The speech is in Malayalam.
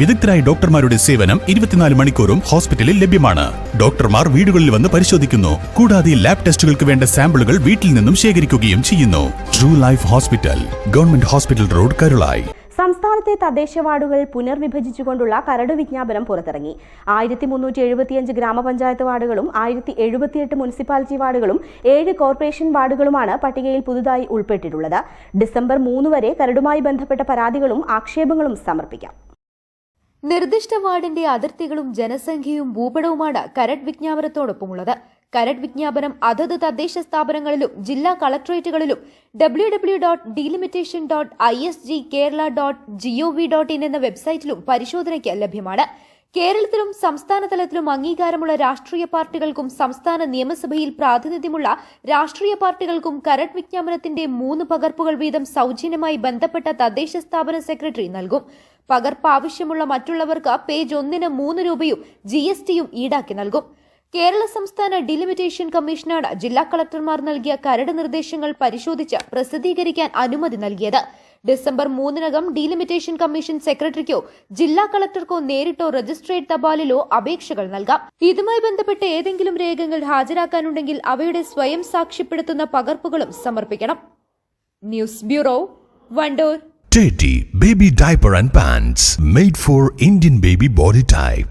വിദഗ്ധരായ ഡോക്ടർമാരുടെ സേവനം ഇരുപത്തിനാല് മണിക്കൂറും ഹോസ്പിറ്റലിൽ ലഭ്യമാണ്. ഡോക്ടർമാർ വീടുകളിൽ വന്ന് പരിശോധിക്കുന്നു. കൂടാതെ ലാബ് ടെസ്റ്റുകൾക്ക് വേണ്ട സാമ്പിളുകൾ വീട്ടിൽ നിന്നും ശേഖരിക്കുകയും ചെയ്യുന്നു. True life hospital government hospital road Karulai സംസ്ഥാനത്തെ തദ്ദേശ വാർഡുകൾ പുനർവിഭജിച്ചുകൊണ്ടുള്ള കരട് വിജ്ഞാപനം പുറത്തിറങ്ങി. ആയിരത്തി മുന്നൂറ്റി എഴുപത്തിയഞ്ച് ഗ്രാമപഞ്ചായത്ത് വാർഡുകളും ആയിരത്തി എഴുപത്തിയെട്ട് മുനിസിപ്പാലിറ്റി വാർഡുകളും ഏഴ് കോർപ്പറേഷൻ വാർഡുകളുമാണ് പട്ടികയിൽ പുതുതായി ഉൾപ്പെട്ടിട്ടുള്ളത്. ഡിസംബർ മൂന്ന് വരെ കരടുമായി ബന്ധപ്പെട്ട പരാതികളും ആക്ഷേപങ്ങളും സമർപ്പിക്കാം. നിർദ്ദിഷ്ട വാർഡിന്റെ അതിർത്തികളും ജനസംഖ്യയും ഭൂപടവുമാണ് കരട് വിജ്ഞാപനത്തോടൊപ്പമുള്ളത്. കരട് വിജ്ഞാപനം അതത് തദ്ദേശ സ്ഥാപനങ്ങളിലും ജില്ലാ കളക്ടറേറ്റുകളിലും W W dot delimitation dot I S G Kerala dot GOV dot in എന്ന വെബ്സൈറ്റിലും പരിശോധനയ്ക്ക് ലഭ്യമാണ്. കേരളത്തിലും സംസ്ഥാന തലത്തിലും അംഗീകാരമുള്ള രാഷ്ട്രീയ പാർട്ടികൾക്കും സംസ്ഥാന നിയമസഭയിൽ പ്രാതിനിധ്യമുള്ള രാഷ്ട്രീയ പാർട്ടികൾക്കും കരട് വിജ്ഞാപനത്തിന്റെ മൂന്ന് പകർപ്പുകൾ വീതം സൗജന്യമായി ബന്ധപ്പെട്ട തദ്ദേശ സ്ഥാപന സെക്രട്ടറി നൽകും. പകർപ്പ് ആവശ്യമുള്ള മറ്റുള്ളവർക്ക് പേജ് ഒന്നിന് മൂന്ന് രൂപയും ജി ഈടാക്കി നൽകും. കേരള സംസ്ഥാന ഡിലിമിറ്റേഷൻ കമ്മീഷനാണ് ജില്ലാ കളക്ടർമാർ നൽകിയ കരട് നിർദ്ദേശങ്ങൾ പരിശോധിച്ച് പ്രസിദ്ധീകരിക്കാൻ അനുമതി നൽകിയത്. ഡിസംബർ മൂന്നിനകം ഡിലിമിറ്റേഷൻ കമ്മീഷൻ സെക്രട്ടറിക്കോ ജില്ലാ കളക്ടർക്കോ നേരിട്ടോ രജിസ്ട്രേറ്റ് തപാലിലോ അപേക്ഷകൾ നൽകാം. ഇതുമായി ബന്ധപ്പെട്ട് ഏതെങ്കിലും രേഖകൾ ഹാജരാക്കാനുണ്ടെങ്കിൽ അവയുടെ സ്വയം സാക്ഷ്യപ്പെടുത്തുന്ന പകർപ്പുകളും സമർപ്പിക്കണം. News bureau Wandoor. Teddy Baby and Pants made for Indian baby body type.